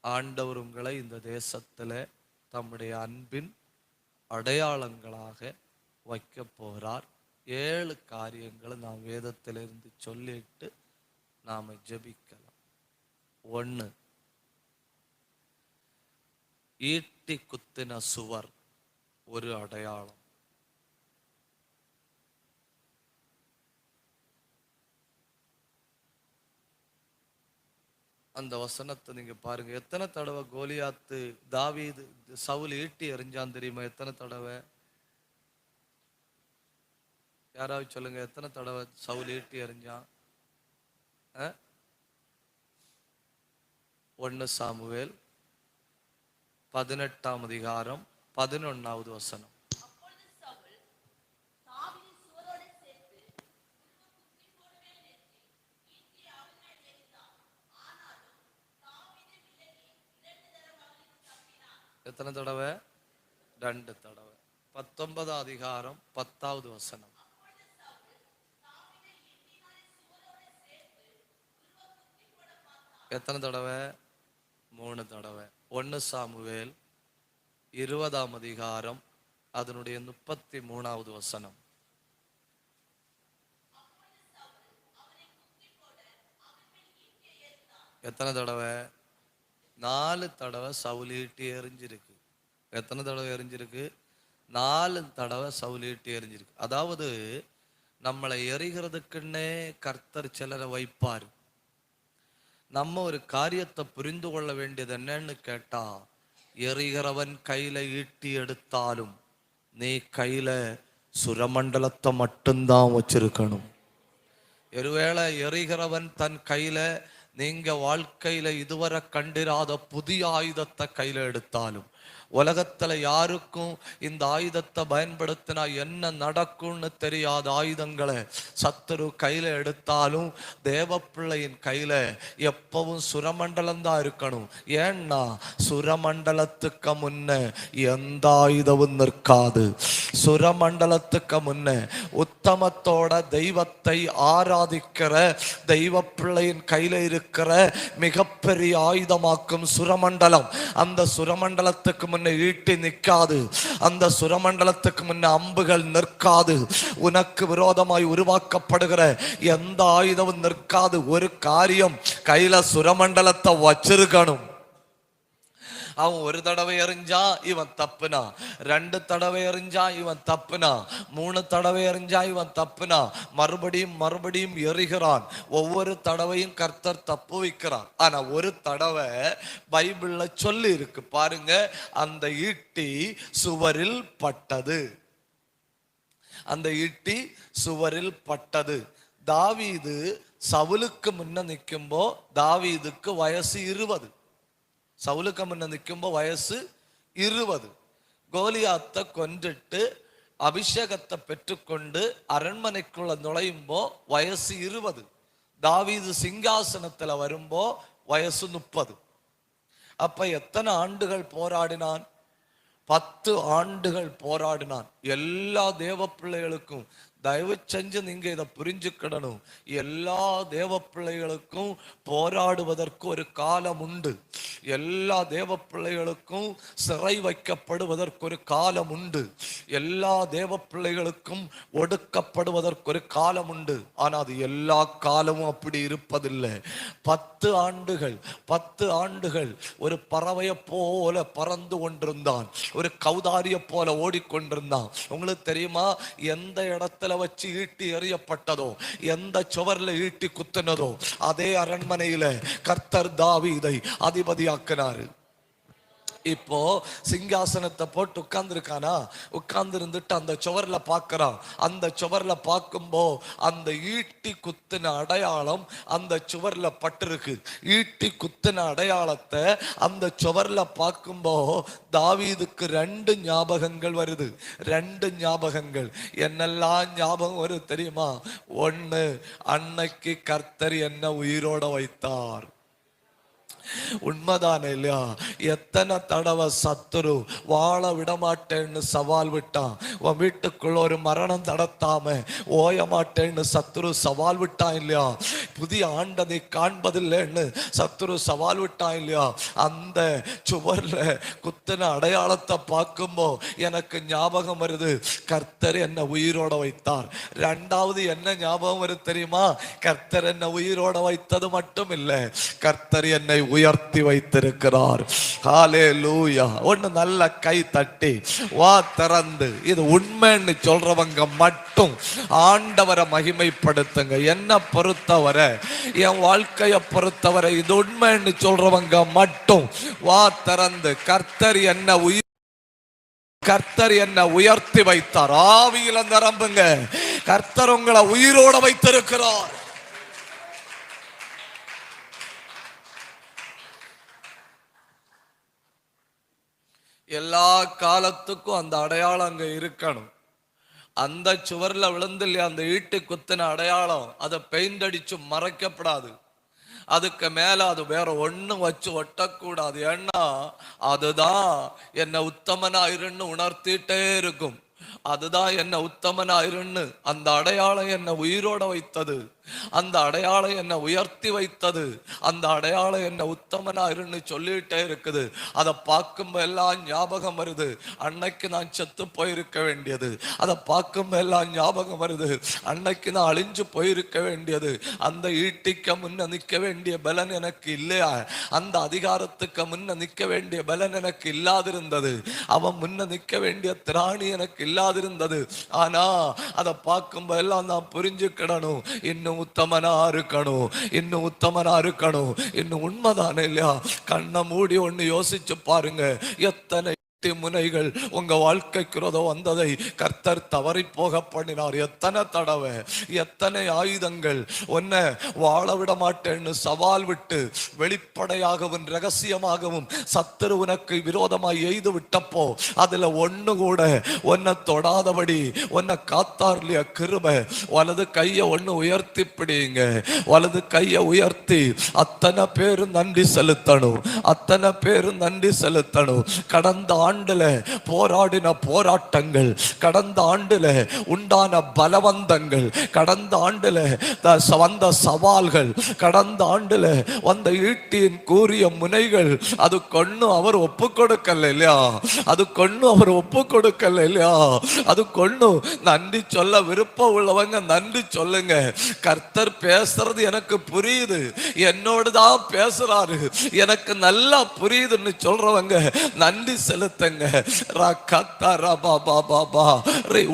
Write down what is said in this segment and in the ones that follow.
ஆண்டவர் உங்களை இந்த தேசத்தில் தம்முடைய அன்பின் அடையாளங்களாக வைக்க போகிறார். ஏழு காரியங்களை நாம் வேதத்திலிருந்து சொல்லிட்டு நாம் ஜெபிக்கலாம். ஒன்று ஈட்டி குத்தின சுவர் ஒரு அடையாளம். அந்த வசனத்தை நீங்க பாருங்க. எத்தனை தடவை கோலியாத்து தாவீது சவுல் ஈட்டி எறிஞ்சான் தெரியுமா? எத்தனை தடவை? யாராவது சொல்லுங்க எத்தனை தடவை சவுல் ஈட்டி எறிஞ்சான்? அஹ்? சாமுவேல் பதினெட்டாம் அதிகாரம் பதினொன்னாவது வசனம் அப்பொழுது சவுல் தாவீதை சுவரோடு சேர்த்து குத்தி போடவே நிறுத்தி ஈட்டி அவன் மேல் எறிந்தான் ஆனாலும் தாவீது விலகி இரண்டு தரம் அவனுக்கு தப்பினான் எத்தனை தடவை? ரெண்டு தடவை. பத்தொன்பதாம் அதிகாரம் பத்தாவது வசனம். எத்தனை தடவை? மூணு தடவை. ஒன்று சாமுவேல் இருபதாம் அதிகாரம் அதனுடைய முப்பத்தி மூணாவது வசனம். எத்தனை தடவை? நாலு தடவை சவுலீட்டி எறிஞ்சிருக்கு. எத்தனை தடவை எரிஞ்சிருக்கு? நாலு தடவை சவுலிட்டு எரிஞ்சிருக்கு. அதாவது நம்மளை எறிகிறதுக்குன்னே கர்த்தர் சிலரை வைப்பார். நம்ம ஒரு காரியத்தை புரிந்து கொள்ள வேண்டியது என்னன்னு கேட்டா எறிகிறவன் கையில ஈட்டி எடுத்தாலும் நீ கையில சுரமண்டலத்தை மட்டும்தான் வச்சிருக்கணும். ஒருவேளை எறிகிறவன் தன் கையில நீங்க வாழ்க்கையில இதுவரை கண்டிராத புதிய ஆயுதத்தை கையில எடுத்தாலும் உலகத்துல யாருக்கும் இந்த ஆயுதத்தை பயன்படுத்தினா என்ன நடக்கும்னு தெரியாத ஆயுதங்களை சத்துரு கையில எடுத்தாலும் தேவப்பிள்ளையின் கையில எப்பவும் சுரமண்டலம் தான் இருக்கணும். ஏன்னா சுரமண்டலத்துக்கு முன்ன எந்த ஆயுதமும் நிற்காது. சுரமண்டலத்துக்கு முன்ன உத்தமத்தோட தெய்வத்தை ஆராதிக்கிற தெய்வ பிள்ளையின் கையில இருக்கிற மிகப்பெரிய ஆயுதமாக்கும் சுரமண்டலம். அந்த சுரமண்டலத்துக்கு முன்ன ஈட்டி நிற்காது. அந்த சுரமண்டலத்துக்கு முன்ன அம்புகள் நிற்காது. உனக்கு விரோதமாய் உருவாக்கப்படுகிற எந்த ஆயுதமும் நிற்காது. ஒரு காரியம் கையில சுரமண்டலத்தை வச்சிருக்கணும். அவன் ஒரு தடவை எறிஞ்சா இவன் தப்புனா. ரெண்டு தடவை எறிஞ்சா இவன் தப்புனா. மூணு தடவை எறிஞ்சா இவன் தப்புனா. மறுபடியும் மறுபடியும் எறிகிறான் ஒவ்வொரு தடவையும் கர்த்தர் தப்பு வைக்கிறான் ஆனா ஒரு தடவை பைபிள்ல சொல்லி இருக்கு பாருங்க அந்த ஈட்டி சுவரில் பட்டது. அந்த ஈட்டி சுவரில் பட்டது. தாவீது சவுலுக்கு முன்ன நிற்கும்போ தாவீதுக்கு வயசு இருபது. சவுலுக்கு முன்ன நிற்கும்போ வயசு இருபது. கோலியாத்தை கொன்றுட்டு அபிஷேகத்தை பெற்றுக்கொண்டு அரண்மனைக்குள்ள நுழையும்போ வயசு இருபது. தாவீது சிங்காசனத்துல வரும்போ வயசு முப்பது. அப்ப எத்தனை ஆண்டுகள் போராடினான்? பத்து ஆண்டுகள் போராடினான். எல்லா தேவ பிள்ளைகளுக்கும் தயவு செஞ்சு நீங்க இதை புரிஞ்சுக்கிடணும். எல்லா தேவ பிள்ளைகளுக்கும் போராடுவதற்கு ஒரு காலம் உண்டு. எல்லா தேவ பிள்ளைகளுக்கும் சிறை வைக்கப்படுவதற்கு ஒரு காலம் உண்டு. எல்லா தேவ பிள்ளைகளுக்கும் ஒடுக்கப்படுவதற்கு ஒரு காலம் உண்டு. ஆனா அது எல்லா காலமும் அப்படி இருப்பதில்லை. பத்து ஆண்டுகள் பத்து ஆண்டுகள் ஒரு பறவையை போல பறந்து கொண்டிருந்தான். ஒரு கௌதாரிய போல ஓடிக்கொண்டிருந்தான். உங்களுக்கு தெரியுமா? எந்த இடத்துல வச்சு ஈட்டி எறியப்பட்டதோ எந்த சுவர்ல ஈட்டி குத்துனதோ அதே அரண்மனையில கர்த்தர் தாவீதை அதிபதியாக்கினாரு. இப்போ சிங்காசனத்தை போட்டு உட்கார்ந்துருக்கானா? உட்கார்ந்து இருந்துட்டு அந்த சுவர்ல பார்க்கறான். அந்த சுவர்ல பார்க்கும்போ அந்த ஈட்டி குத்தின அடையாளம் அந்த சுவர்ல பட்டிருக்கு. ஈட்டி குத்தின அடையாளத்தை அந்த சுவர்ல பார்க்கும்போ தாவீதுக்கு ரெண்டு ஞாபகங்கள் வருது. ரெண்டு ஞாபகங்கள். என்னெல்லாம் ஞாபகம் வரும் தெரியுமா? ஒன்று அன்னைக்கு கர்த்தர் என்ன உயிரோட வைத்தார். உண்மைதானே இல்லையா? எத்தனை தடவை சத்துரு வாழ விட மாட்டேன்னு சவால் விட்டான் உன் வீட்டுக்குள்ள ஒரு மரணம் நடத்தாம ஓய மாட்டேன்னு சத்துரு சவால் விட்டான் இல்லையா? புதிய ஆண்டதை காண்பதில்லைன்னு சத்துரு சவால் விட்டான் இல்லையா? அந்த சுவர்ல குத்தின அடையாளத்தை பார்க்கும்போ எனக்கு ஞாபகம் வருது கர்த்தர் என்ன உயிரோட வைத்தார். ரெண்டாவது என்ன ஞாபகம் வருது தெரியுமா? கர்த்தர் என்ன உயிரோட வைத்தது மட்டும் இல்லை கர்த்தர் என்னை உயிர் உயர்த்தி வைத்திருக்கிறார். ஹாலே லூயா ஒன்று நல்ல கை தட்டி வா திறந்து. இது உண்மைன்னு சொல்றவங்க மட்டும் ஆண்டவரை மகிமைப்படுத்துங்க. என்ன பொறுத்தவரை என் வாழ்க்கையை பொறுத்தவரை இது உண்மைன்னு சொல்றவங்க மட்டும் வா திறந்து. கர்த்தர் என்ன உயிர் கர்த்தர் என்ன உயர்த்தி வைத்தார். ஆவியில நிரம்புங்க. கர்த்தர் உங்களை உயிரோட வைத்திருக்கிறார். எல்லா காலத்துக்கும் அந்த அடையாளம் அங்கே இருக்கணும். அந்த சுவர்ல விழுந்து இல்லையா அந்த ஈட்டு குத்தின அடையாளம் அதை பெயிண்ட் அடிச்சு மறைக்கப்படாது. அதுக்கு மேல அது வேற ஒண்ணும் வச்சு ஒட்டக்கூடாது. ஏன்னா அதுதான் என்னை உத்தமனாயிருன்னு உணர்த்திட்டே இருக்கும். அதுதான் என்ன உத்தமனாயிருன்னு அந்த அடையாளம் என்னை உயிரோட வைத்தது. அந்த அடையாளம் என்னை உயர்த்தி வைத்தது. அந்த அடையாளம் என்னை உத்தமனாயிருன்னு சொல்லிட்டே இருக்குது. அதை பார்க்கும் எல்லாம் ஞாபகம் வருது. அன்னைக்கு நான் செத்து போயிருக்க வேண்டியது. அதை பார்க்கும் எல்லாம் ஞாபகம் வருது. அன்னைக்கு நான் அழிஞ்சு போயிருக்க வேண்டியது. அந்த ஈட்டிக்க முன்ன நிற்க வேண்டிய பலன் எனக்கு இல்லையா? அந்த அதிகாரத்துக்கு முன்ன நிற்க வேண்டிய பலன் எனக்கு இல்லாதிருந்தது. அவன் முன்ன நிற்க வேண்டிய திராணி எனக்கு இல்லாதிருந்தது. ஆனா அதை பார்க்கும் எல்லாம் நான் புரிஞ்சுக்கிடணும். இன்னும் உத்தமனா இருக்கணும் இன்னும் உத்தமனா இருக்கணும் இன்னும் உண்மைதானே இல்லையா? கண்ணை மூடி ஒன்று யோசிச்சு பாருங்க. எத்தனை முனைகள் உங்க வாழ்க்கைக்குறத வந்ததை கர்த்தர் தவறி போக பண்ணினார். எத்தனை தடவை எத்தனை ஆயுதங்கள் உன்னை வாழ விட மாட்டேன்னு சவால் விட்டு வெளிப்படையாகவும் ரகசியமாகவும் சத்துரு உனக்கு விரோதமாய் எய்து விட்டப்போ அதுல ஒண்ணு கூட உன்னை தொடாதபடி உன்னை காத்தார்லிய கிருப வலது கையை ஒண்ணு உயர்த்தி பிடிங்க. வலது கையை உயர்த்தி அத்தனை பேரும் நன்றி செலுத்தணும். அத்தனை பேரும் நன்றி செலுத்தணும். கடந்த ஆண்டுல போராடின போராட்டங்கள் கடந்த ஆண்டுல உண்டான பலவந்தங்கள் கடந்த ஆண்டுல வந்த சவால்கள் கடந்த ஆண்டுல வந்த ஈட்டியின் கூறிய முனைகள் அது கொன்னு அவர் ஒப்பு கொடுக்கல இல்லையா? அது கொன்னு அவர் ஒப்பு கொடுக்கல இல்லையா? அது கொண்ணு நன்றி சொல்ல விருப்பம் உள்ளவங்க நன்றி சொல்லுங்க. கர்த்தர் பேசுறது எனக்கு புரியுது. என்னோடு தான் பேசுறாரு. எனக்கு நல்லா புரியுதுன்னு சொல்றவங்க நன்றி செலுத்த ரக்கத்தா ரபா பா பா பா. ரே,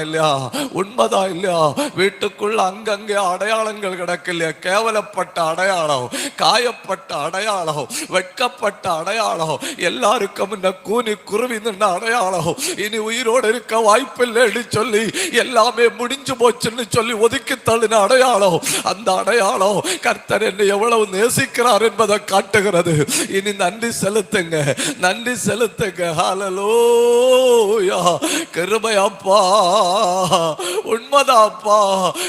இல்லையா? உண்மைதா இல்லையா? வீட்டுக்குள்ள அங்கங்கே அடையாளங்கள் கிடக்கு இல்லையா கேவலப்பட்ட அடையாளம் காயப்பட்ட அடையாளம் வெட்கப்பட்ட அடையாளம் எல்லாருக்கும் இந்த கூனி குருவி நின்ன அடையாளம். இனி உயிரோடு இருக்க வாய்ப்பில்லைன்னு சொல்லி எல்லாமே முடிஞ்சு போச்சுன்னு சொல்லி ஒதுக்கி தள்ளின அடையாளம். அந்த அடையாளம் கர்த்தர் என்னை எவ்வளவு நேசிக்கிறார் என்பதை காட்டுகிறது. இனி நன்றி செலுத்துங்க. நன்றி செலுத்துங்க. ஹalleluya கிருபையப்பா உண்மைதாப்பா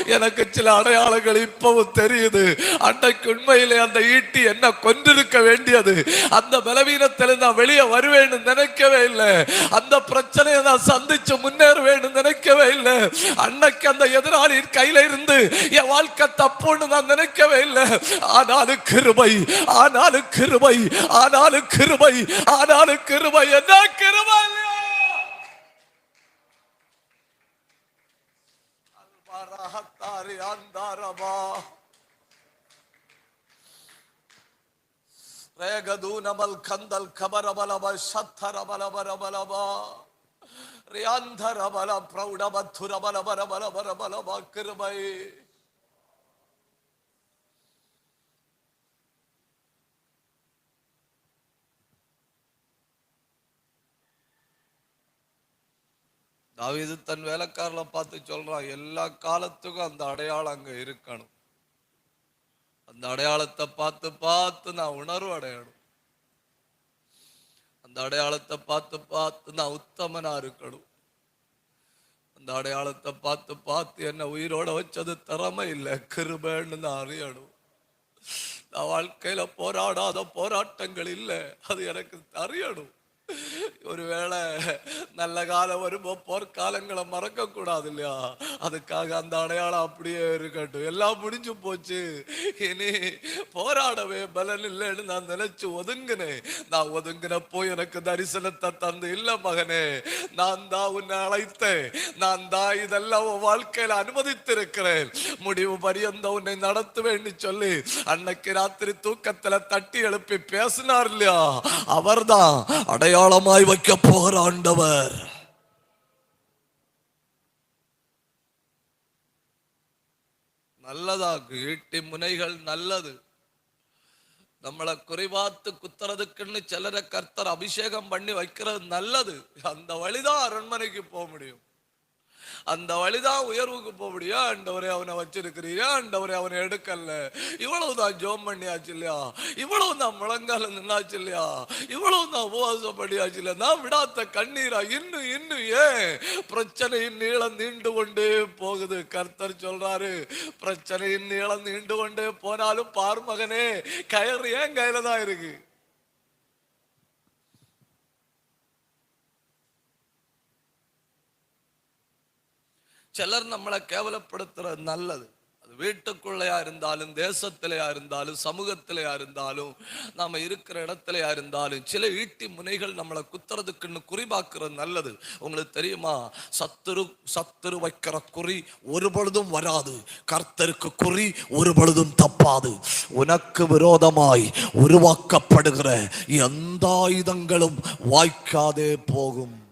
எனக்கு சில அடையாளங்கள் இப்பவும் தெரியுது. அன்றைக்கு உண்மையிலே அந்த ஈட்டி என்ன கொன்றிருக்க வேண்டியது? அந்த பலவீனத்தில் நான் வெளியே வருவேன்னு நினைக்கவே இல்லை. அந்த பிரச்சனையை நான் சந்திச்சு முன்னேறுவேன்னு நினைக்கவே இல்லை. அன்னைக்கு அந்த எதிராளி கையில இருந்து என் வாழ்க்கை தப்புன்னு நான் நினைக்கவே இல்லை. ஆனாலும் கிருபை ஆனாலும் கிருபை ஆனாலும் கிருபை ஆனாலும் கிருபை वादा करवा लिया तारे अंधारबा ರೇಗದು ನಮಲ್ ಕಂದಲ್ ಖಬರ ಬಲಬ ಸತ್ಥರ ಬಲಬ ರಬಲಬ ರಿಯಾಂಧರ ಬಲ ಪ್ರೌಢ ಬಥುರ ಬಲ ಬರ ಬಲ ಬರ ಬಲಬ ಕೃಬೈ தாவீது தன் வேலைக்காரல பார்த்து சொல்கிறான் எல்லா காலத்துக்கும் அந்த அடையாளம் அங்கே இருக்கணும். அந்த அடையாளத்தை பார்த்து பார்த்து நான் உணர்வு அடையணும். அந்த அடையாளத்தை பார்த்து பார்த்து நான் உத்தமனாக இருக்கணும். அந்த அடையாளத்தை பார்த்து பார்த்து என்னை உயிரோட வச்சது திறமை இல்லை கிருபேன்னு நான் அறியணும். நான் வாழ்க்கையில் போராடாத போராட்டங்கள் இல்லை அது எனக்கு அறியணும். ஒருவேளை நல்ல காலம் வரும்போ போர்க்காலங்களை மறக்க கூடாது இல்லையா? அதுக்காக அந்த அடையாளம் அப்படியே இருக்கட்டும். எல்லாம் முடிஞ்சு போச்சு. இனி போராடவே பலன் இல்லைன்னு நான் நினைச்சு ஒதுங்கினேன். நான் ஒதுங்கினப்போ எனக்கு தரிசனத்தை தந்து இல்ல மகனே நான் தான் உன்னை அழைத்தேன். நான் தான் இதெல்லாம் உன் வாழ்க்கையில அனுமதித்திருக்கிறேன். முடிவு பரியந்த உன்னை நடத்துவேன்னு சொல்லி அன்னைக்கு ராத்திரி தூக்கத்துல தட்டி எழுப்பி பேசினார் இல்லையா? அவர்தான் அடையாளமாய் வைக்க போகிற ஆண்டவர். நல்லதாக்கு ஈட்டி முனைகள் நல்லது. நம்மளை குறைவாத்து குத்துறதுக்குன்னு சிலரை கர்த்தர் அபிஷேகம் பண்ணி வைக்கிறது நல்லது. அந்த வழிதான் அரண்மனைக்கு போக முடியும். அந்த வழிதான் உயர்வுக்கு போக முடியும். ஆண்டவரே அவனை வச்சிருக்கிறீங்க ஆண்டவரே அவனை எடுக்கல இவ்வளவுதான் ஜோம் பண்ணியாச்சு இல்லையா? இவ்வளவுதான் முழங்கால நின்னாச்சு இல்லையா? இவ்வளவுதான் உபவாசம் பண்ணியாச்சு இல்லையா? நான் விடாத்த கண்ணீரா இன்னும் இன்னும் ஏன்? பிரச்சனையின் நீளம் நீண்டு கொண்டே போகுது. கர்த்தர் சொல்றாரு பிரச்சனையின் நீளம் நீண்டு கொண்டே போனாலும் பார் மகனே கயறு ஏன் கையில தான் இருக்கு? சிலர் நம்மளை கேவலப்படுத்துறது நல்லது. அது வீட்டுக்குள்ளையா இருந்தாலும் தேசத்திலையா இருந்தாலும் சமூகத்திலையா இருந்தாலும் நாம இருக்கிற இடத்துலையா இருந்தாலும் சில ஈட்டி முனைகள் நம்மளை குத்துறதுக்குன்னு குறிபாக்குறது நல்லது. உங்களுக்கு தெரியுமா? சத்துரு சத்துரு வைக்கிற குறி ஒரு பொழுதும் வராது. கர்த்தருக்கு குறி ஒரு பொழுதும் தப்பாது. உனக்கு விரோதமாய் உருவாக்கப்படுகிற எந்த ஆயுதங்களும் வாய்க்காதே போகும்.